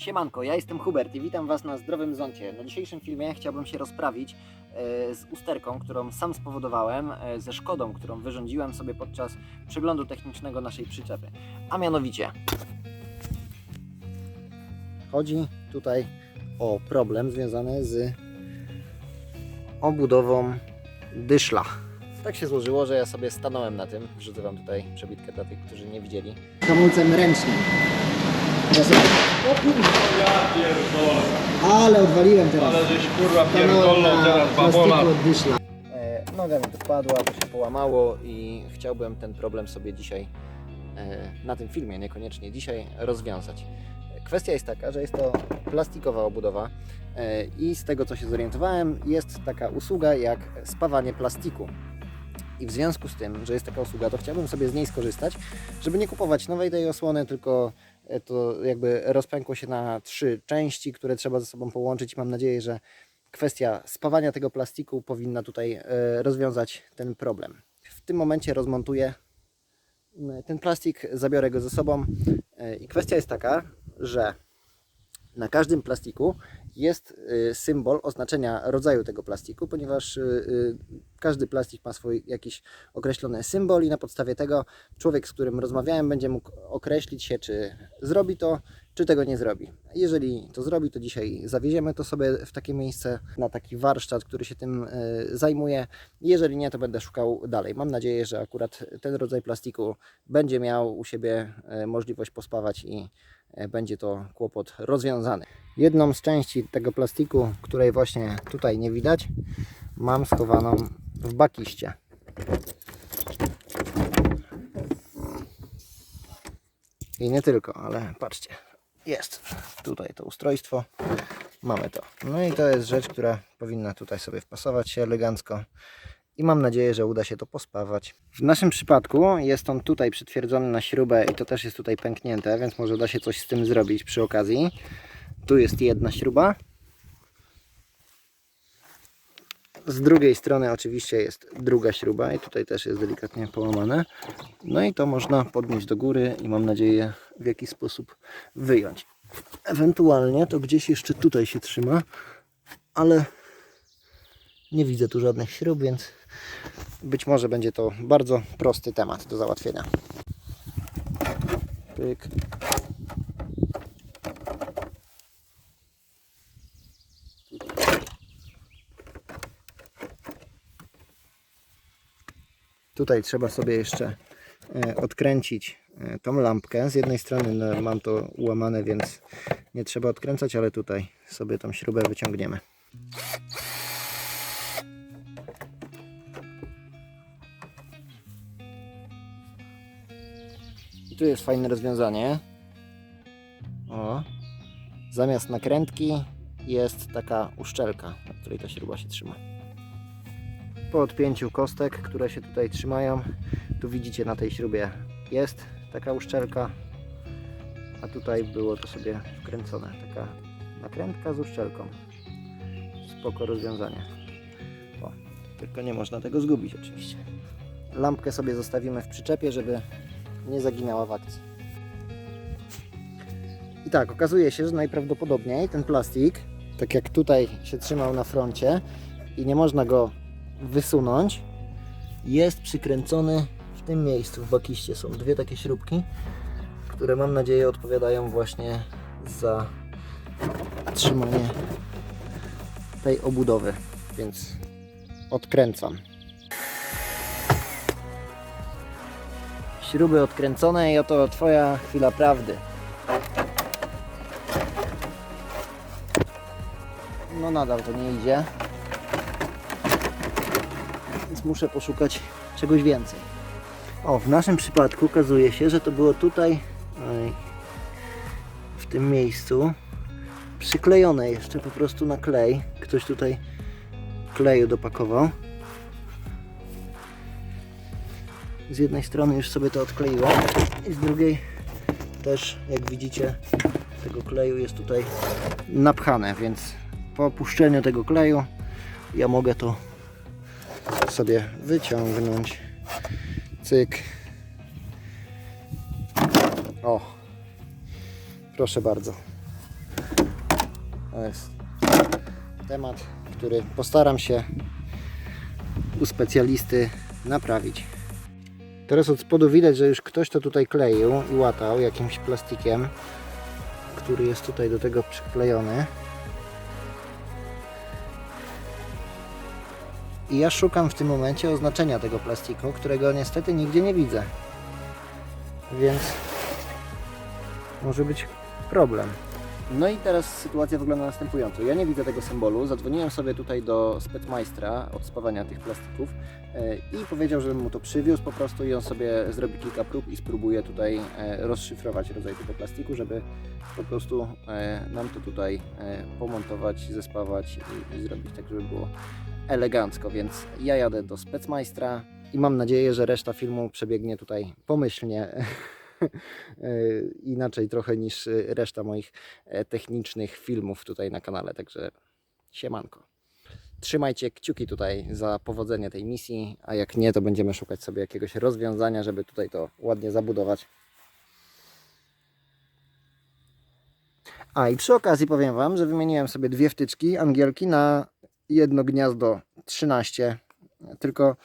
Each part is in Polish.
Siemanko, ja jestem Hubert i witam Was na Zdrowym Zoncie. Na dzisiejszym filmie chciałbym się rozprawić e, z usterką, którą sam spowodowałem, e, ze szkodą, którą wyrządziłem sobie podczas przeglądu technicznego naszej przyczepy. A mianowicie chodzi tutaj o problem związany z obudową dyszla. Tak się złożyło, że ja sobie stanąłem na tym. Wrzucę Wam tutaj przebitkę dla tych, którzy nie widzieli. Hamulcem ręcznym. Ja pierdolę, Ale odwaliłem teraz. ale żeś kurwa pierdolną teraz babola. E, noga mi dopadła, to się połamało i chciałbym ten problem sobie dzisiaj e, na tym filmie, niekoniecznie dzisiaj, rozwiązać. Kwestia jest taka, że jest to plastikowa obudowa e, i z tego co się zorientowałem jest taka usługa jak spawanie plastiku. I w związku z tym, że jest taka usługa, to chciałbym sobie z niej skorzystać, żeby nie kupować nowej tej osłony, tylko to jakby rozpękło się na trzy części, które trzeba ze sobą połączyć. Mam nadzieję, że kwestia spawania tego plastiku powinna tutaj e, rozwiązać ten problem. W tym momencie rozmontuję m, ten plastik, zabiorę go ze sobą e, i kwestia jest taka, że na każdym plastiku jest y, symbol oznaczenia rodzaju tego plastiku, ponieważ y, y, każdy plastik ma swój jakiś określony symbol i na podstawie tego człowiek, z którym rozmawiałem, będzie mógł określić się, czy zrobi to, czy tego nie zrobi. Jeżeli to zrobi, to dzisiaj zawieziemy to sobie w takie miejsce, na taki warsztat, który się tym zajmuje. Jeżeli nie, to będę szukał dalej. Mam nadzieję, że akurat ten rodzaj plastiku będzie miał u siebie możliwość pospawać i będzie to kłopot rozwiązany. Jedną z części tego plastiku, której właśnie tutaj nie widać, mam schowaną w bakiście. I nie tylko, ale patrzcie, jest tutaj to ustrojstwo, mamy to. No i to jest rzecz, która powinna tutaj sobie wpasować się elegancko i mam nadzieję, że uda się to pospawać. W naszym przypadku jest on tutaj przytwierdzony na śrubę i to też jest tutaj pęknięte, więc może da się coś z tym zrobić przy okazji. Tu jest jedna śruba. Z drugiej strony oczywiście jest druga śruba i tutaj też jest delikatnie połamane. No i to można podnieść do góry i mam nadzieję w jakiś sposób wyjąć. Ewentualnie to gdzieś jeszcze tutaj się trzyma, ale nie widzę tu żadnych śrub, więc być może będzie to bardzo prosty temat do załatwienia. Pyk. Tutaj trzeba sobie jeszcze e, odkręcić e, tą lampkę. Z jednej strony no, mam to ułamane, więc nie trzeba odkręcać, ale tutaj sobie tą śrubę wyciągniemy. Tu jest fajne rozwiązanie. O. Zamiast nakrętki jest taka uszczelka, na której ta śruba się trzyma po odpięciu kostek, które się tutaj trzymają, tu widzicie na tej śrubie jest taka uszczelka, a tutaj było to sobie wkręcone, taka nakrętka z uszczelką. Spoko rozwiązanie. O, tylko nie można tego zgubić oczywiście. Lampkę sobie zostawimy w przyczepie, żeby nie zaginęła w akcji. I tak, okazuje się, że najprawdopodobniej ten plastik, tak jak tutaj się trzymał na froncie i nie można go wysunąć, jest przykręcony w tym miejscu, w bakiście. Są dwie takie śrubki, które mam nadzieję odpowiadają właśnie za trzymanie tej obudowy, więc odkręcam. Śruby odkręcone i oto Twoja chwila prawdy. No nadal to nie idzie więc muszę poszukać czegoś więcej. O, w naszym przypadku okazuje się, że to było tutaj, w tym miejscu, przyklejone jeszcze po prostu na klej. Ktoś tutaj kleju dopakował. Z jednej strony już sobie to odkleiłem i z drugiej też, jak widzicie, tego kleju jest tutaj napchane, więc po opuszczeniu tego kleju ja mogę to sobie wyciągnąć. Cyk. O. Proszę bardzo. To jest temat, który postaram się u specjalisty naprawić. Teraz od spodu widać, że już ktoś to tutaj kleił i łatał jakimś plastikiem, który jest tutaj do tego przyklejony. I ja szukam w tym momencie oznaczenia tego plastiku, którego niestety nigdzie nie widzę. Więc może być problem. No i teraz sytuacja wygląda następująco. Ja nie widzę tego symbolu. Zadzwoniłem sobie tutaj do specmajstra od spawania tych plastików e, i powiedział, żebym mu to przywiózł po prostu i on sobie zrobi kilka prób i spróbuje tutaj e, rozszyfrować rodzaj tego plastiku, żeby po prostu e, nam to tutaj pomontować, zespawać i zrobić tak, żeby było elegancko. Więc ja jadę do specmajstra i mam nadzieję, że reszta filmu przebiegnie tutaj pomyślnie. e, Inaczej trochę niż e, reszta moich e, technicznych filmów tutaj na kanale, także siemanko. Trzymajcie kciuki tutaj za powodzenie tej misji, a jak nie, to będziemy szukać sobie jakiegoś rozwiązania, żeby tutaj to ładnie zabudować. A i przy okazji powiem Wam, że wymieniłem sobie dwie wtyczki angielki na jedno gniazdo 13, tylko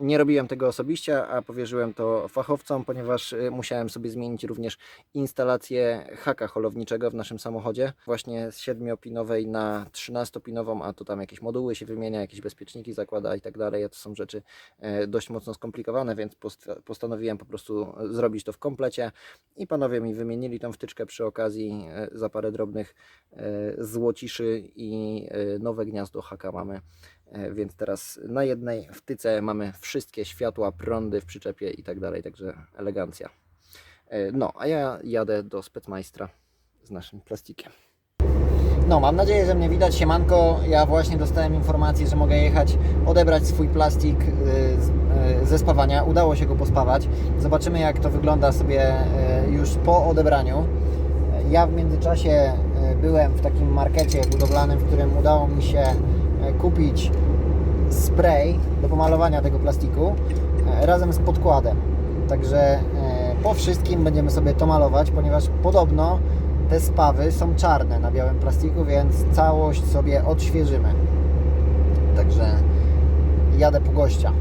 nie robiłem tego osobiście, a powierzyłem to fachowcom, ponieważ y, musiałem sobie zmienić również instalację haka holowniczego w naszym samochodzie. Właśnie z 7-pinowej na 13-pinową, a to tam jakieś moduły się wymienia, jakieś bezpieczniki zakłada i tak dalej. To są rzeczy e, dość mocno skomplikowane, więc post- postanowiłem po prostu zrobić to w komplecie i panowie mi wymienili tą wtyczkę przy okazji e, za parę drobnych e, złociszy i e, nowe gniazdo haka mamy. E, Więc teraz na jednej wtyce mamy wszystkie światła, prądy w przyczepie i tak dalej, także elegancja. E, No, a ja jadę do specmajstra z naszym plastikiem. No, mam nadzieję, że mnie widać. Siemanko, ja właśnie dostałem informację, że mogę jechać odebrać swój plastik y, ze spawania. Udało się go pospawać. Zobaczymy, jak to wygląda sobie już po odebraniu. Ja w międzyczasie byłem w takim markecie budowlanym, w którym udało mi się kupić spray do pomalowania tego plastiku e, razem z podkładem. Także e, po wszystkim będziemy sobie to malować, ponieważ podobno te spawy są czarne na białym plastiku, więc całość sobie odświeżymy. Także jadę po gościa.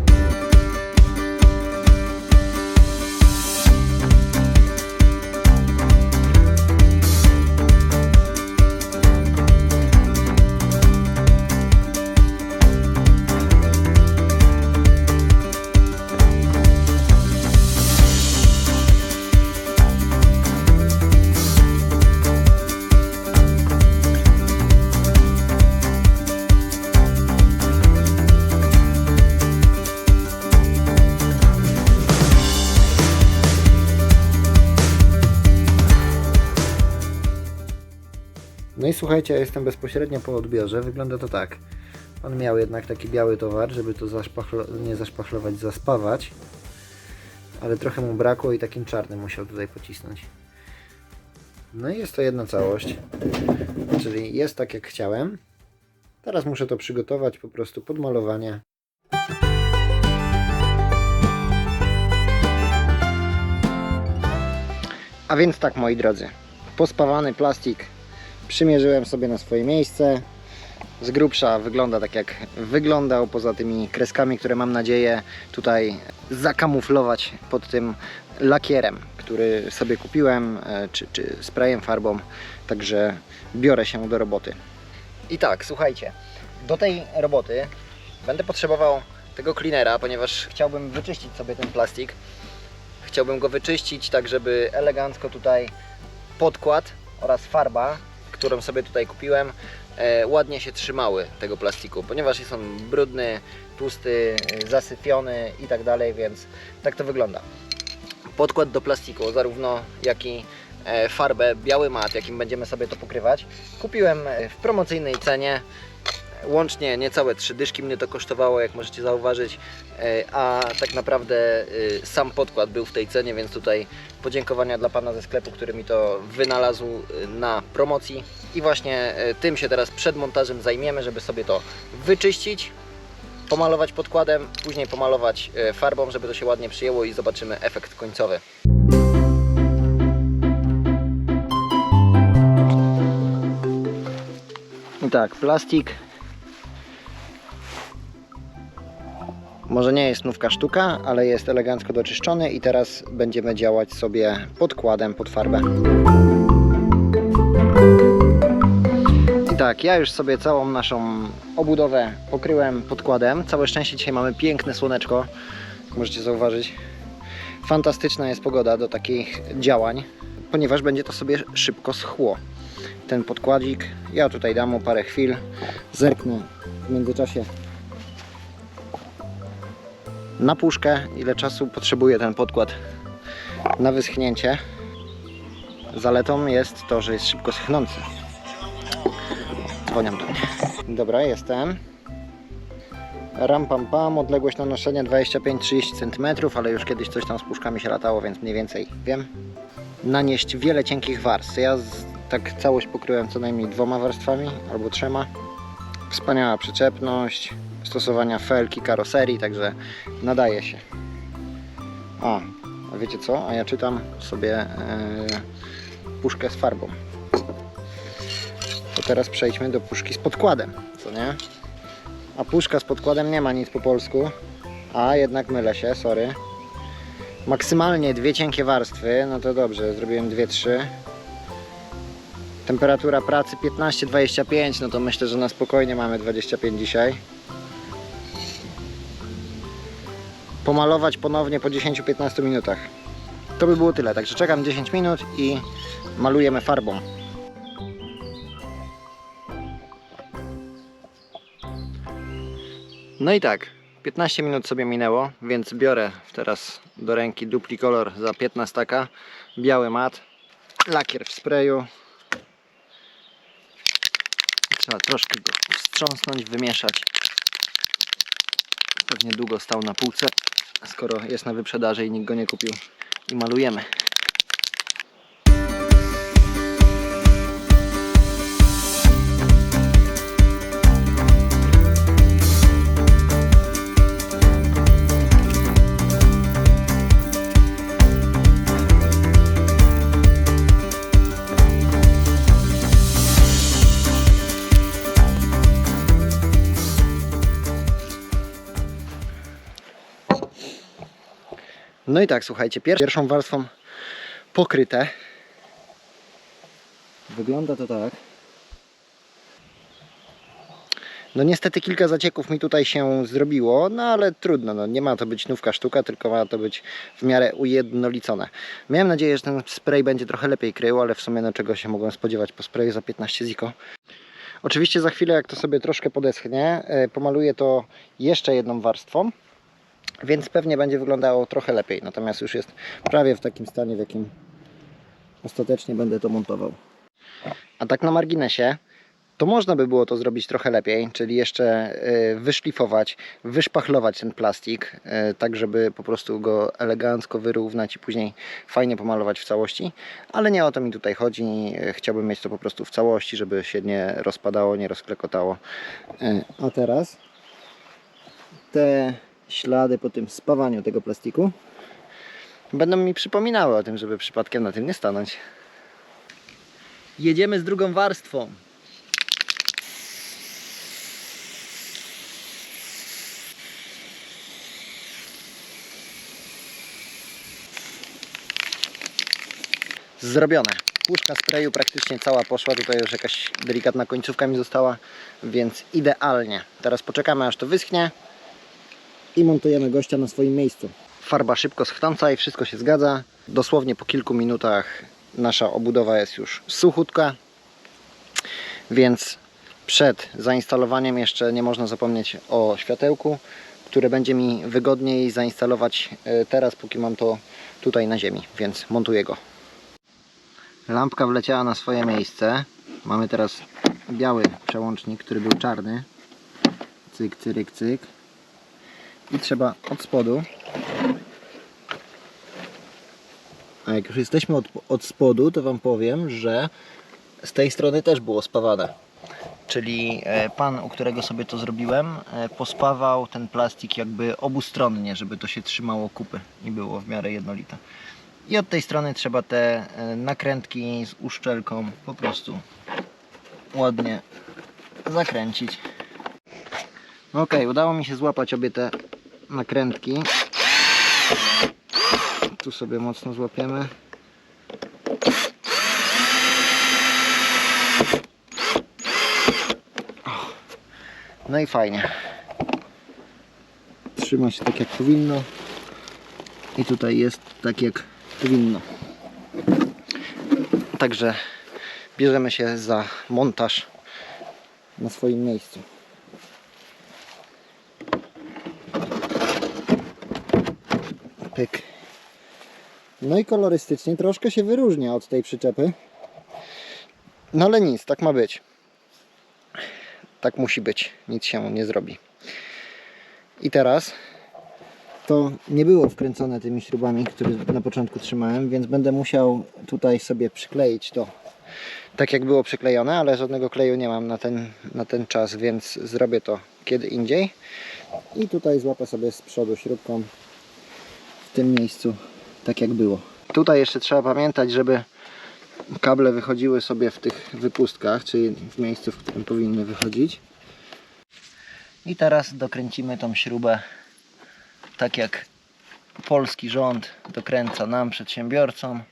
Słuchajcie, ja jestem bezpośrednio po odbiorze. Wygląda to tak. On miał jednak taki biały towar, żeby to zaszpachlo- nie zaszpachlować, zaspawać. Ale trochę mu brakło i takim czarnym musiał tutaj pocisnąć. No i jest to jedna całość. Czyli jest tak jak chciałem. Teraz muszę to przygotować po prostu pod malowanie. A więc tak moi drodzy. Pospawany plastik przymierzyłem sobie na swoje miejsce. Z grubsza wygląda tak jak wyglądał, poza tymi kreskami, które mam nadzieję tutaj zakamuflować pod tym lakierem, który sobie kupiłem, e, czy, czy sprayem, farbą. Także biorę się do roboty. I tak, słuchajcie, do tej roboty będę potrzebował tego cleanera, ponieważ chciałbym wyczyścić sobie ten plastik. Chciałbym go wyczyścić tak, żeby elegancko tutaj podkład oraz farba, którą sobie tutaj kupiłem, e, ładnie się trzymały tego plastiku, ponieważ jest on brudny, tłusty, zasypiony i tak dalej, więc tak to wygląda. Podkład do plastiku, zarówno jak i e, farbę, biały mat, jakim będziemy sobie to pokrywać, kupiłem e, w promocyjnej cenie. Łącznie niecałe trzy dyszki mnie to kosztowało, jak możecie zauważyć, e, a tak naprawdę e, sam podkład był w tej cenie, więc tutaj podziękowania dla pana ze sklepu, który mi to wynalazł e, na promocji. I właśnie tym się teraz przed montażem zajmiemy, żeby sobie to wyczyścić, pomalować podkładem, później pomalować farbą, żeby to się ładnie przyjęło i zobaczymy efekt końcowy. tak, plastik. Może nie jest nówka sztuka, ale jest elegancko doczyszczony i teraz będziemy działać sobie podkładem pod farbę. I tak, ja już sobie całą naszą obudowę pokryłem podkładem. Całe szczęście dzisiaj mamy piękne słoneczko, jak możecie zauważyć. Fantastyczna jest pogoda do takich działań, ponieważ będzie to sobie szybko schło. Ten podkładzik, ja tutaj dam mu parę chwil, zerknę w międzyczasie na puszkę, ile czasu potrzebuje ten podkład na wyschnięcie. Zaletą jest to, że jest szybko schnący. Dzwoniam do mnie. Dobra, jestem. Ram pam pam, odległość nanoszenia 25-30 cm, ale już kiedyś coś tam z puszkami się latało, więc mniej więcej wiem. Nanieść wiele cienkich warstw. Ja tak całość pokryłem co najmniej dwoma warstwami albo trzema. Wspaniała przyczepność, stosowania felki, karoserii, także nadaje się. A, wiecie co? A ja czytam sobie e, puszkę z farbą. To teraz przejdźmy do puszki z podkładem, co nie? A puszka z podkładem nie ma nic po polsku. A jednak mylę się, sorry. Maksymalnie dwie cienkie warstwy, no to dobrze, zrobiłem dwie, trzy. Temperatura pracy 15-25, no to myślę, że na spokojnie mamy 25 dzisiaj. Pomalować ponownie po 10-15 minutach. To by było tyle, także czekam 10 minut i malujemy farbą. No i tak, 15 minut sobie minęło, więc biorę teraz do ręki dupli kolor za 15 taka, biały mat, lakier w sprayu. Trzeba troszkę go wstrząsnąć, wymieszać. Pewnie długo stał na półce, skoro jest na wyprzedaży i nikt go nie kupił. I malujemy. No i tak, słuchajcie, pier- pierwszą warstwą pokryte. Wygląda to tak. No niestety kilka zacieków mi tutaj się zrobiło, no ale trudno, no nie ma to być nówka sztuka, tylko ma to być w miarę ujednolicone. Miałem nadzieję, że ten spray będzie trochę lepiej krył, ale w sumie no czego się mogłem spodziewać po sprayu za 15 ziko. Oczywiście za chwilę jak to sobie troszkę podeschnie, e, pomaluję to jeszcze jedną warstwą więc pewnie będzie wyglądało trochę lepiej. Natomiast już jest prawie w takim stanie, w jakim ostatecznie będę to montował. A tak na marginesie, to można by było to zrobić trochę lepiej, czyli jeszcze y, wyszlifować, wyszpachlować ten plastik, y, tak żeby po prostu go elegancko wyrównać i później fajnie pomalować w całości, ale nie o to mi tutaj chodzi. Chciałbym mieć to po prostu w całości, żeby się nie rozpadało, nie rozklekotało. Y, A teraz te ślady po tym spawaniu tego plastiku będą mi przypominały o tym, żeby przypadkiem na tym nie stanąć. Jedziemy z drugą warstwą. Zrobione. Puszka sprayu praktycznie cała poszła. Tutaj już jakaś delikatna końcówka mi została, więc idealnie. Teraz poczekamy aż to wyschnie i montujemy gościa na swoim miejscu. Farba szybko schnąca i wszystko się zgadza. Dosłownie po kilku minutach nasza obudowa jest już suchutka, więc przed zainstalowaniem jeszcze nie można zapomnieć o światełku, które będzie mi wygodniej zainstalować e, teraz, póki mam to tutaj na ziemi, więc montuję go. Lampka wleciała na swoje miejsce. Mamy teraz biały przełącznik, który był czarny. Cyk, cyryk, cyk i trzeba od spodu. A jak już jesteśmy od, od spodu, to Wam powiem, że z tej strony też było spawane. Czyli e, pan, u którego sobie to zrobiłem, e, pospawał ten plastik jakby obustronnie, żeby to się trzymało kupy i było w miarę jednolite. I od tej strony trzeba te e, nakrętki z uszczelką po prostu ładnie zakręcić. Ok, udało mi się złapać obie te nakrętki. Tu sobie mocno złapiemy. No i fajnie. Trzyma się tak jak powinno. I tutaj jest tak jak powinno. Także bierzemy się za montaż na swoim miejscu. Pyk. No i kolorystycznie troszkę się wyróżnia od tej przyczepy. No ale nic, tak ma być. Tak musi być, nic się nie zrobi. I teraz to nie było wkręcone tymi śrubami, które na początku trzymałem, więc będę musiał tutaj sobie przykleić to tak jak było przyklejone, ale żadnego kleju nie mam na ten, na ten czas, więc zrobię to kiedy indziej. I tutaj złapę sobie z przodu śrubką w tym miejscu, tak jak było. Tutaj jeszcze trzeba pamiętać, żeby kable wychodziły sobie w tych wypustkach, czyli w miejscu, w którym powinny wychodzić. I teraz dokręcimy tą śrubę tak jak polski rząd dokręca nam, przedsiębiorcom.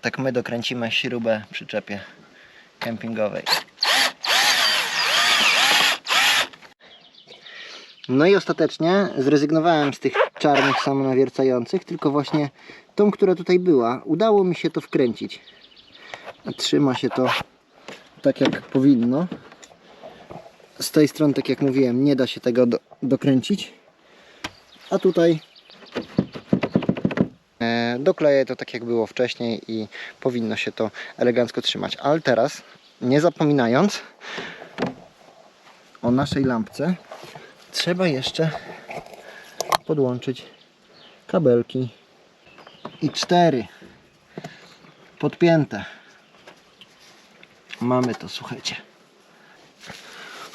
Tak my dokręcimy śrubę przyczepie kempingowej. No i ostatecznie zrezygnowałem z tych czarnych samonawiercających, tylko właśnie tą, która tutaj była. Udało mi się to wkręcić. Trzyma się to tak jak powinno. Z tej strony, tak jak mówiłem, nie da się tego do, dokręcić. A tutaj e, dokleję to tak jak było wcześniej i powinno się to elegancko trzymać. Ale teraz, nie zapominając o naszej lampce, trzeba jeszcze podłączyć kabelki i cztery podpięte. Mamy to, słuchajcie.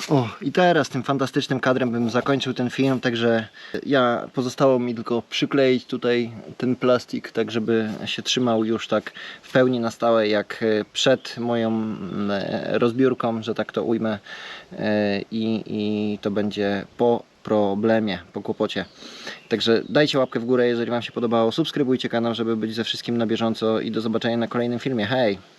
O, i teraz tym fantastycznym kadrem bym zakończył ten film, także ja pozostało mi tylko przykleić tutaj ten plastik, tak żeby się trzymał już tak w pełni na stałe jak e, przed moją mm, e, rozbiórką, że tak to ujmę E, i, i to będzie po problemie, po kłopocie. Także dajcie łapkę w górę, jeżeli Wam się podobało, subskrybujcie kanał, żeby być ze wszystkim na bieżąco i do zobaczenia na kolejnym filmie. Hej!